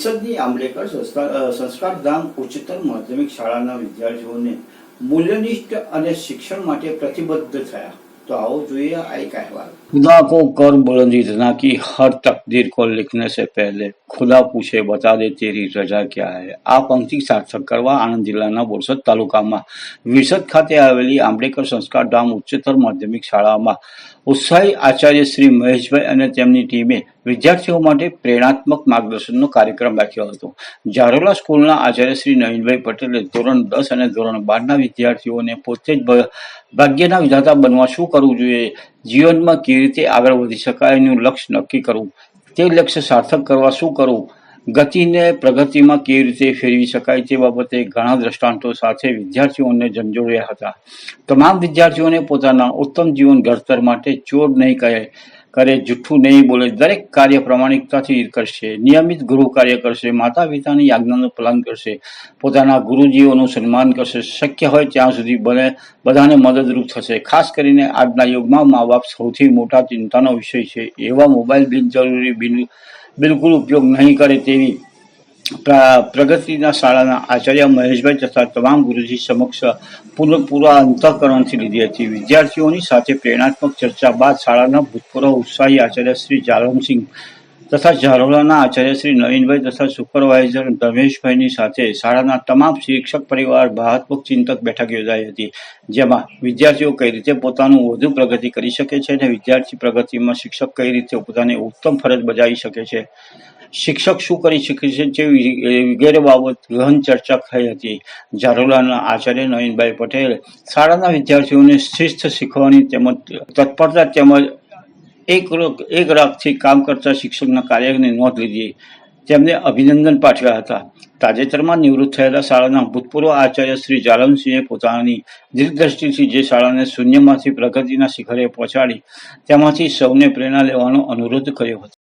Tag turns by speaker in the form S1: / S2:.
S1: ઈશદની આંબલેકર સંસ્કારધામ ઉચ્ચતર માધ્યમિક શાળાના વિદ્યાર્થીઓને મૂલ્યનિષ્ઠ અને શિક્ષણ માટે પ્રતિબદ્ધ થયા. તો આવો જોઈએ આ એક અહેવાલ.
S2: ખુદા કો કર બુલંદી ના કી હર તકદીર કો લિખને સે પહેલે ખુદા પૂછે બતા દે તેરી રજા ક્યાં હે આ પંક્તિ સાર્થક કરવા આણંદ જિલ્લાના બોરસદ તાલુકામાં વિરસદ ખાતે આવેલી આંબેડકર સંસ્કાર ધામ ઉચ્ચતર માધ્યમિક શાળામાં ઉત્સાહી આચાર્ય શ્રી મહેશભાઈ અને તેમની ટીમે વિદ્યાર્થીઓ માટે પ્રેરણાત્મક માર્ગદર્શનનો કાર્યક્રમ રાખ્યો હતો. ઝારોલા સ્કૂલના આચાર્ય શ્રી નવીનભાઈ પટેલે ધોરણ દસ અને ધોરણ બારના વિદ્યાર્થીઓને પોતે જ ભાગ્યના વિધાતા બનવા શું કરવું જોઈએ? જીવનમાં કેવી રીતે આગળ વધી શકાય? એનું લક્ષ્ય નક્કી કરવું. તે લક્ષ્ય સાર્થક કરવા શું કરવું? ગતિને પ્રગતિમાં કેવી રીતે ફેરવી શકાય તે બાબતે ઘણા દ્રષ્ટાંતો સાથે વિદ્યાર્થીઓને ઝંઝોડ્યા હતા. તમામ વિદ્યાર્થીઓને પોતાના ઉત્તમ જીવન ઘડતર માટે ચોર નહીં કહે. કરે જૂઠું નહીં બોલે, દરેક કાર્ય પ્રમાણિકતાથી કરશે, નિયમિત ગૃહ કાર્ય કરશે માતા પિતાની આજ્ઞાનું પાલન કરશે, પોતાના ગુરુજીઓનું સન્માન કરશે, શક્ય હોય ત્યાં સુધી બને, બધાને મદદરૂપ થશે. ખાસ કરીને આજના યુગમાં મા બાપ સૌથી મોટા ચિંતાનો વિષય છે. એવા મોબાઈલ બિનજરૂરી બિન, બિલકુલ ઉપયોગ નહીં કરે તેવી પ્રગતિના શાળાના આચાર્ય મહેશભાઈ તથા તમામ ગુરુજી સમક્ષ પૂર્ણ પૂરા અંતઃકરણથી લીધી હતી. વિદ્યાર્થીઓની સાથે પ્રેરણાત્મક ચર્ચા બાદ શાળાના ભૂતપૂર્વ ઉત્સાહી આચાર્ય શ્રી જાલમસિંહ તથા ઝારોલાના આચાર્ય શ્રી નવીનભાઈ તથા સુપરવાઇઝર ધર્મેશભાઈની સાથે શાળાના તમામ શિક્ષક પરિવાર ભાવાત્મક ચિંતક બેઠક યોજાઈ હતી, જેમાં વિદ્યાર્થીઓ કઈ રીતે પોતાનું વધુ પ્રગતિ કરી શકે છે અને વિદ્યાર્થી પ્રગતિમાં શિક્ષક કઈ રીતે પોતાની ઉત્તમ ફરજ બજાવી શકે છે. શિક્ષક શું કરી શકે છે વિ- વગેરે બાબત ગહન ચર્ચા થઈ હતી. ઝારોલાના આચાર્ય નવીનભાઈ પટેલ શાળાના વિદ્યાર્થીઓને શિસ્ત શીખવાની તેમજ તત્પરતા તેમજ એક એક રાખથી કામ કરતા શિક્ષકના કાર્યની નોંધ લીધી. તેમને અભિનંદન પાઠવ્યા હતા. તાજેતરમાં નિવૃત્ત થયેલા શાળાના ભૂતપૂર્વ આચાર્ય શ્રી જાલમસિંહે પોતાની દીર્ઘદ્રષ્ટિથી જે શાળાને શૂન્યમાંથી પ્રગતિના શિખરે પહોંચાડી, તેમાંથી સૌને પ્રેરણા લેવાનો અનુરોધ કર્યો હતો.